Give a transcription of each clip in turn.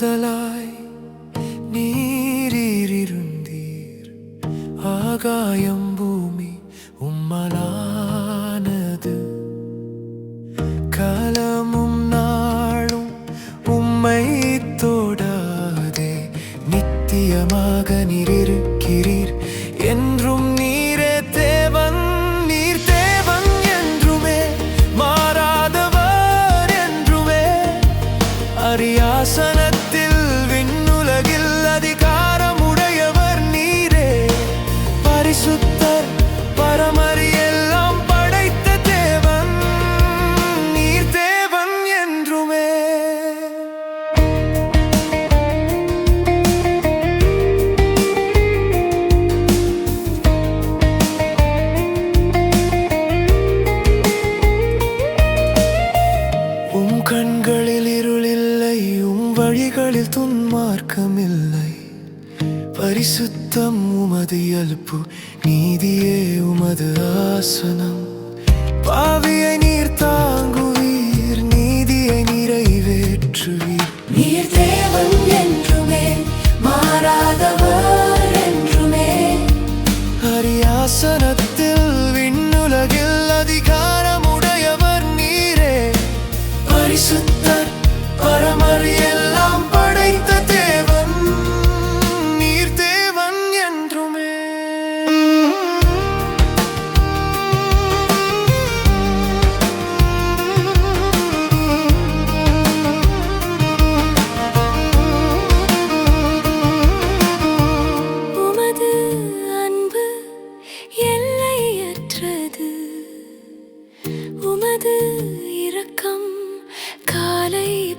முதலாய் நீரீரிருந்தீர் ஆகாயம் பூமி உம்மலானது. காலமும் நாளும் உம்மை தொடாதே. நித்தியமாக நீர் என்றும் நீரே உம் கண்களில் இருளில்லை உம் வழிகளில் துன்மார்க்கமில்லை பரிசுத்தம் உமது அல்பு நீதியே உமது ஆசனம். பாவியை நீர் தாங்குவீர் நீதியை நிறைவேற்றுவீர். நீர் தேவன் என்றுமே மாறாதவர்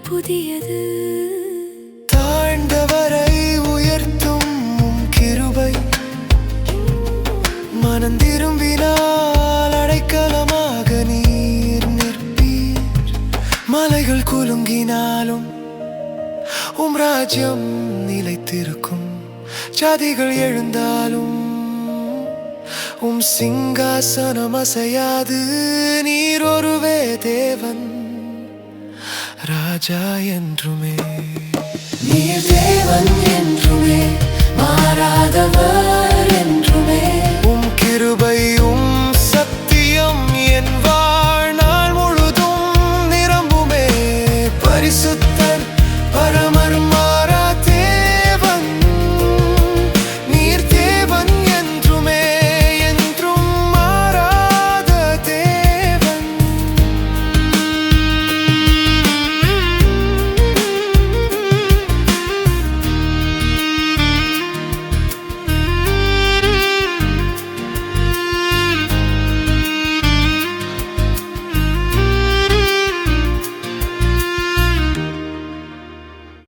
புதியது. தாழ்ந்தவரை உயர்த்தும் கிருபை. மனம் திரும்பினால் அடைக்கலமாக நீர் நிற்பீர். மலைகள் குலுங்கினாலும் உம் ராஜ்யம் நிலைத்திருக்கும். ஜாதிகள் எழுந்தாலும் உம் சிங்காசனம் அசையாது. நீர் ஒருவே தேவன். ராஜா என்றுமே. நீர் தேவன் என்றுமே மாறாதவர் என்றுமே. உம் கிருபையும் சத்தியம் என் வாழ்நாள் முழுதும் நிரம்புமே. பரிசுத்த